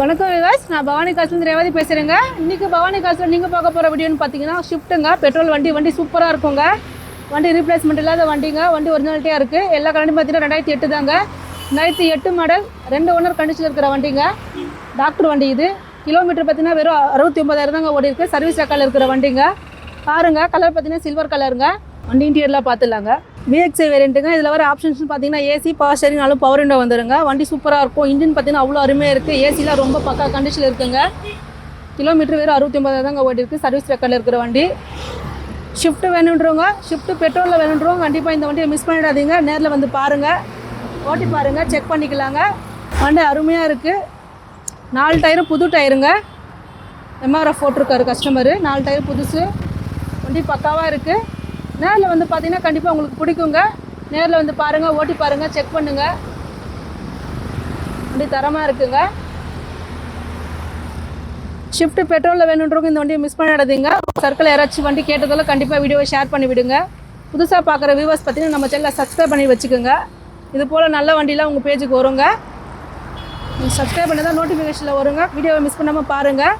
வணக்கம் விவாஸ். நான் பவானி காசுலேருந்து ரேவதி பேசுகிறேங்க இன்றைக்கி பவானி காசில் நீங்கள் பார்க்க போகிற வீடியோன்னு பார்த்தீங்கன்னா ஷிஃப்ட்டுங்க பெட்ரோல் வண்டி வண்டி சூப்பராக இருக்குங்க. வண்டி ரீப்ளேஸ்மெண்ட் இல்லாத வண்டிங்க. வண்டி ஒரிஜினாலிட்டியாக இருக்குது எல்லா கண்டியும் பார்த்தீங்கன்னா ரெண்டாயிரத்தி எட்டு தாங்க. ரெண்டாயிரத்தி எட்டு மாடல் ரெண்டு ஓனர் கண்டிஷன் இருக்கிற வண்டிங்க. டாக்டர் வண்டி இது. கிலோமீட்டர் பார்த்தீங்கன்னா வெறும் அறுபத்தி ஒன்பதாயிரம் தாங்க ஓடி இருக்குது சர்வீஸ் ரெக்கார்டில் இருக்கிற வண்டிங்க. பாருங்க கலர் பார்த்தீங்கன்னா சில்வர் கலருங்க வண்டி இன்டீரியர்லாம் பார்த்துலாங்க விஎக்ஸை வேரியண்ட்டுங்க இதில் வர ஆப்ஷன்ஸ் பார்த்தீங்கன்னா ஏசி பவர் ஸ்டேரிங்னாலும் பவர் விண்டோ வந்துருங்க. வண்டி சூப்பராக இருக்கும். இன்ஜின் பார்த்தீங்கன்னா அவ்வளோ அருமையாக இருக்குது ஏசிலாம் ரொம்ப பக்கா கண்டிஷனில் இருக்குங்க. கிலோமீட்டர் வெறும் அறுபத்தி ஒன்பதாயிரம் தாங்க ஓடி இருக்குது சர்வீஸ் ரெக்கார்டில் இருக்கிற வண்டி. ஷிஃப்ட் வேணுன்றவங்க ஷிஃப்ட் பெட்ரோலில் வேணுன்றவங்க கண்டிப்பாக இந்த வண்டியை மிஸ் பண்ணிடாதீங்க. நேரில் வந்து பாருங்கள் ஓட்டி பாருங்கள் செக் பண்ணிக்கலாங்க. வண்டி அருமையாக இருக்குது நாலு டயரும் புது டயருங்க எம்ஆர்எஃப் போட்டிருக்காரு கஸ்டமரு நாலு டயர் புதுசு. வண்டி பக்காவாக இருக்குது நேரில் வந்து பார்த்தீங்கன்னா கண்டிப்பாக உங்களுக்கு பிடிக்குங்க. நேரில் வந்து பாருங்கள் ஓட்டி பாருங்கள் செக் பண்ணுங்கள் வண்டி தரமாக இருக்குங்க. ஷிஃப்ட் பெட்ரோலில் வேணுன்றவங்க இந்த வண்டியை மிஸ் பண்ணிடாதீங்க சர்க்கிள் யாராச்சும் வண்டி கேட்டதெல்லாம் கண்டிப்பாக வீடியோவை ஷேர் பண்ணி விடுங்க. புதுசாக பார்க்குற வியூவர்ஸ் பார்த்தீங்கன்னா நம்ம சேனலை சப்ஸ்கிரைப் பண்ணி வச்சுக்கோங்க. இது போல் நல்ல வண்டிலாம் உங்கள் பேஜுக்கு வருங்க. நீங்கள் சப்ஸ்கிரைப் பண்ணி தான் நோட்டிஃபிகேஷனில் வருங்க. வீடியோவை மிஸ் பண்ணாமல் பாருங்கள்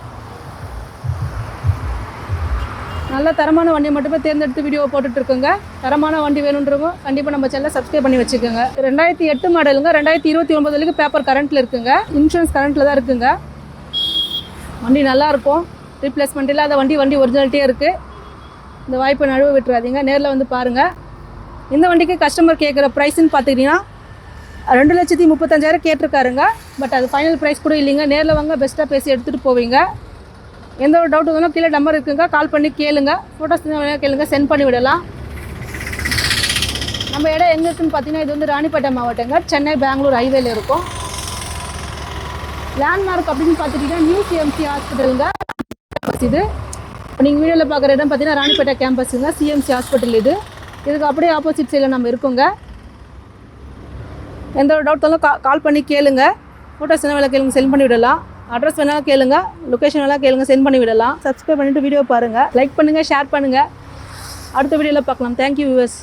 நல்ல தரமான வண்டியை மட்டுமே தேர்ந்தெடுத்து வீடியோ போட்டுட்டு இருக்குங்க தரமான வண்டி வேணுன்றவங்க கண்டிப்பாக நம்ம சேனலை சப்ஸ்கிரைப் பண்ணி வச்சுக்கோங்க. ரெண்டாயிரத்தி எட்டு மாடலுங்க ரெண்டாயிரத்தி இருபத்தி ஒன்பது வரைக்கும் பேப்பர் கரண்ட்டில் இருக்குங்க. இன்சூரன்ஸ் கரண்ட்டில் தான் இருக்குங்க. வண்டி நல்லாயிருக்கும் ரீப்ளேஸ்மெண்ட் இல்லாத வண்டி வண்டி ஒரிஜினாலிட்டியே இருக்குது இந்த வாய்ப்பை நழுவ விட்டுறாதீங்க. நேரில் வந்து பாருங்கள் இந்த வண்டிக்கு கஸ்டமர் கேட்குற ப்ரைஸ்ன்னு பார்த்துக்கிட்டிங்கன்னா ரெண்டு லட்சத்தி முப்பத்தஞ்சாயிரம் கேட்டிருக்காருங்க. பட் அது ஃபைனல் ப்ரைஸ் கூட இல்லைங்க. நேரில் வாங்க பெஸ்ட்டாக பேசி எடுத்துகிட்டு போவீங்க. எந்த ஒரு டவுட் இருந்தாலும் கீழே நம்பர் இருக்குங்க. கால் பண்ணி கேளுங்க. ஃபோட்டோஸ் கேளுங்க. சென்ட் பண்ணி விடலாம். நம்ம இடம் எங்கே இருக்குன்னு பார்த்தீங்கன்னா இது வந்து ராணிப்பேட்டை மாவட்டங்க. சென்னை பெங்களூர் ஹைவேல இருக்கும். லேண்ட்மார்க் அப்படின்னு பார்த்துட்டிங்கன்னா நியூ சிஎம்சி ஹாஸ்பிட்டலுங்க இது. இப்போ நீங்கள் வீடியோவில் பார்க்குற இடம் பார்த்தீங்கன்னா ராணிப்பேட்டை கேம்பஸுங்க சிஎம்சி ஹாஸ்பிட்டல் இது. இதுக்கு அப்படியே ஆப்போசிட் சைடில் நம்ம இருக்கோங்க. எந்த ஒரு டவுட் இருந்தாலும் கால் பண்ணி கேளுங்க. ஃபோட்டோஸ் என்ன வேலை கேளுங்க. சென்ட் பண்ணி விடலாம். அட்ரஸ் வேணாலும் கேளுங்க. லொக்கேஷன் வேணாலும் கேளுங்க. சென்ட் பண்ணி விடலாம். சப்ஸ்கிரைப் பண்ணிவிட்டு வீடியோ பாருங்கள் லைக் பண்ணுங்கள் ஷேர் பண்ணுங்கள் அடுத்த வீடியோவில் பார்க்கலாம். Thank you viewers